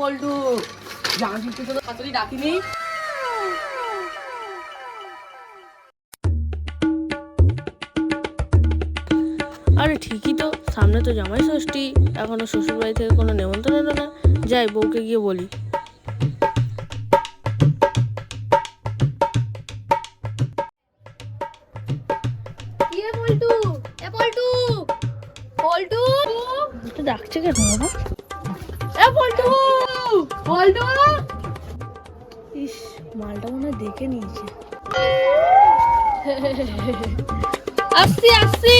বল্টু জামা ষষ্ঠী তো তাড়াতাড়ি ডাকিনি। আরে ঠিকই তো সামনে তো জামাই ষষ্ঠী এখনও শ্বশুরবাড়ি থেকে কোনো নেমন্তন্ন এলো না। যাই বউকে গিয়ে বলি। পল্টু? পল্টু! পল্টু! ডাকছে কেন বাবা? পল্টু ইস মালটা মনে দেখে নিয়েছে। আসছি আসছি।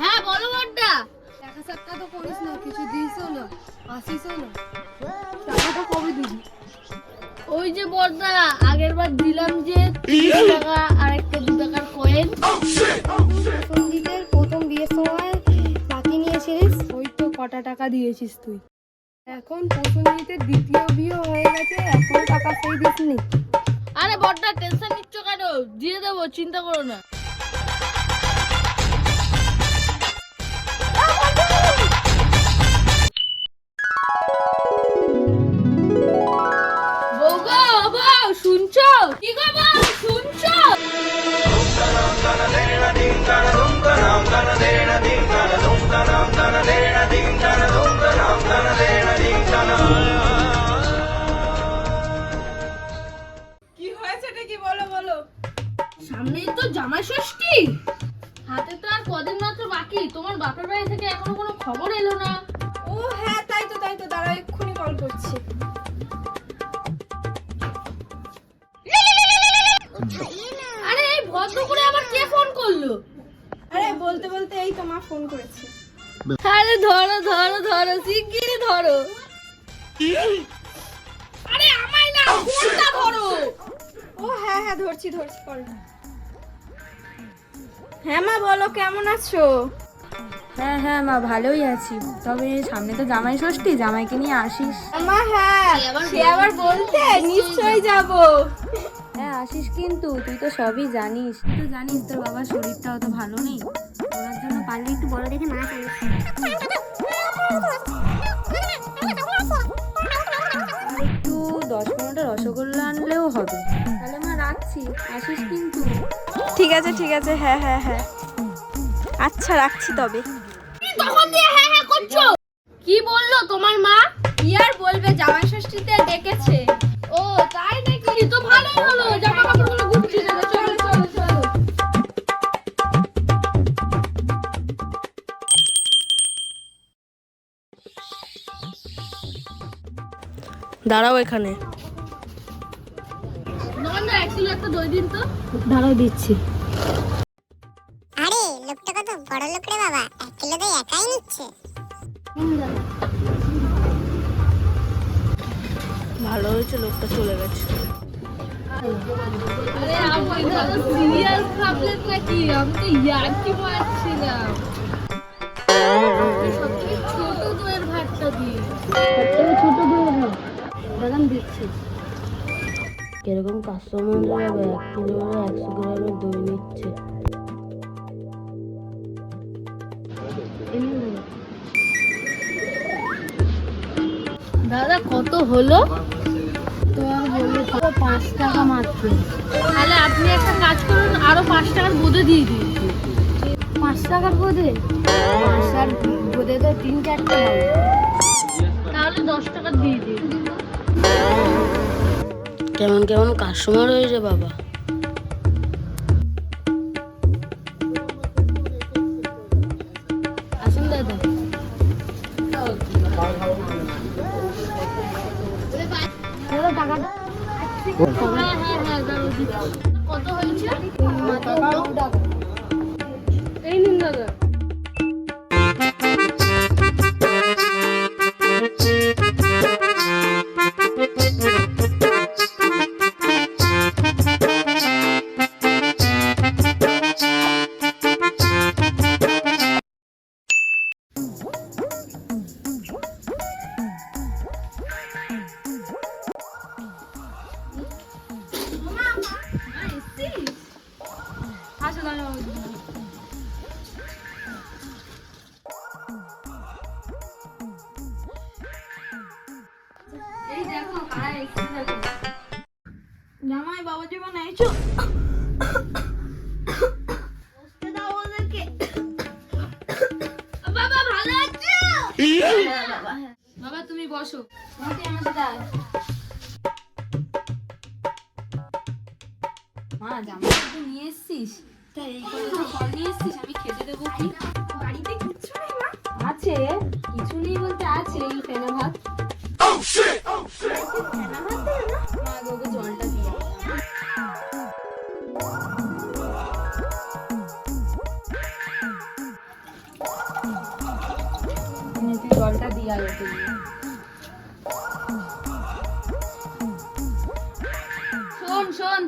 হ্যাঁ বলো তো করিস না কিছু না আসিস না। টাকাটা কবে দিবি। ওই যে বড়দা আগের বার দিলাম যে তিরিশ টাকা কটা টাকা দিয়েছিস তুই? এখন প্রসঙ্গীতের দ্বিতীয় বিয়ে হয়ে গেছে, এখন টাকা সেই দিসনি আরে বড়দা টেনশন নিচ্ছ কেন? দিয়ে দেবো, চিন্তা করো না। শুনছো? কি গো? আরে এই ভদ্র করে আবার কে ফোন করল? আরে বলতে বলতে এই তো মা ফোন করেছে। আরে ধরো ধরো ধরো শিগগিরই ধরো। আরে আমায় না ফোনটা ধরো। ও হ্যাঁ হ্যাঁ ধরছি ধরছি কল হ্যাঁ মা বলো কেমন আছো? হ্যাঁ হ্যাঁ মা ভালোই আছি। তবে সামনে তো জামাই ষষ্ঠী জামাইকে নিয়ে আসিস। মা হ্যাঁ সে আবার বলতে নিশ্চয়ই যাব। হ্যাঁ আসিস কিন্তু তুই তো সবই জানিস। তুই তো জানিস তোর বাবার শরীরটা অত ভালো নেই। ওনার জন্য পারলে একটু বড় দেখে মাছ একটু দশ পনেরোটা রসগোল্লা আনলেও হবে। তাহলে মা রাখছি। আসিস কিন্তু। ঠিক আছে ঠিক আছে হ্যাঁ হ্যাঁ হ্যাঁ। আচ্ছা রাখছি তবে। তখন দিয়ে হ্যাঁ হ্যাঁ করছ? কি বলল তোমার মা? কি আর বলবে? জামাই ষষ্ঠীতে ডেকেছে। ও তাই নাকি? তো ভালোই হলো। জামা কাপড়গুলো গুছিয়ে দেবে। চলো চলো চলো। দাঁড়াও এখানে। নন্দা এক কিলো একটা দই দিন তো। দাঁড়াও দিচ্ছি। বড় লোক রে বাবা এক কিলো দই একাই নিচ্ছে। ভালো হয়েছে লোকটা চলে গেছে। আরে আমি তো সিরিয়াস নাকি? আমি তো ইয়ার্কি মারছিলাম ছোট দইয়ের ভাতটা দিন ছোট দইয়ের ভাত দাদান দিচ্ছি কীরকম কাস্টমার যাবে এক কিলো একশো গ্রামের দই নিচ্ছে। দাদা, কত হলো? আপনি একটা কাজ করুন, আরও পাঁচ টাকার বোধে দিয়ে দিন। পাঁচ টাকার বোধে পাঁচ বোধে তো তিন চারটে তাহলে দশ টাকা দিয়ে দিন। কেমন কেমন কাস্টমার হয়েছে বাবা? কত হয়েছে? এই নিন দাদা। জামাই বাবা জীবন এসো। বাবা তুমি বসো। মা জামা তো নিয়ে এসছিস? তা এই করে ফল নিয়ে এসছিস আমি খেতে দেবো কি? বাড়িতে কিচ্ছু নেই মা। আছে কিছু নেই বলতে আছে এই ফেনা ভাত। Oh shit! Oh shit! হ্যাঁ,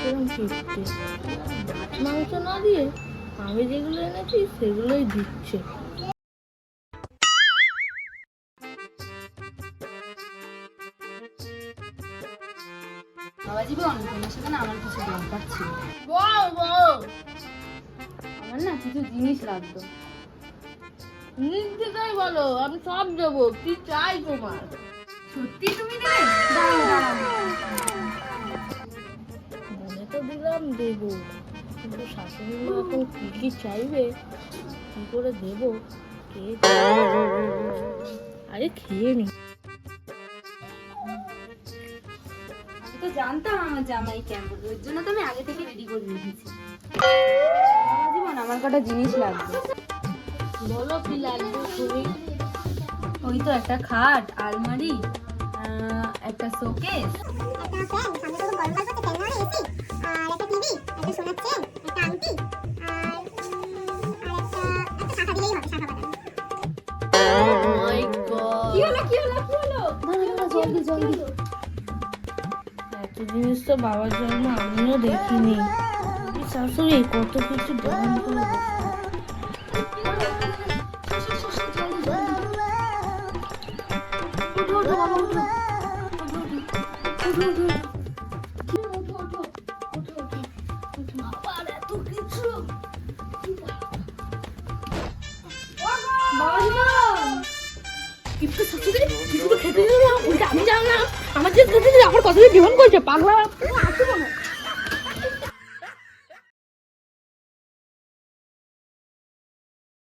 কিরম ফিরছে মাংস না দিয়ে আমি যেগুলো এনেছি সেগুলোই দিচ্ছে। বাবা জীবন তোমার সাথে না আমার কিছু দরকার ছিল। আমার না কিছু জিনিস লাগতো নির্দিদাই বলো আমি সব দেবো কি চাই তোমার? সত্যি তুমি দেবে? দাঁড়াও দাঁড়াও। তো দিলাম দেবো। কিন্তু শাশুড়ি মা এখন কি কি চাইবে? কি করে দেবো? কে আরে খেয়ে নি। আমি তো জানতাম আমার জামাই কেমন ওর জন্য তো আমি আগে থেকে রেডি করে রেখেছি। জীবন আমার কটা জিনিস লাগবে। বলো কি লাগবে তুমি? ওই তো একটা খাট আলমারি আহ, একটা শোকেস। একটা সোনার চেন একটা আংটি আর একটা একটা শাখা দিলেই হবে শাখা বাঁধানো কি হলো কি হলো কি হলো? জলদি জলদি। এত জিনিস তো বাবার জন্য আমিও দেখিনি। শাশুড়ি কত কিছু দোকান করে শাশুড়ি কিছু তো খেতে দিল না আমি জানলাম। আমার যে খেতে আমার কতদিন জীবন করছে, পাগলা।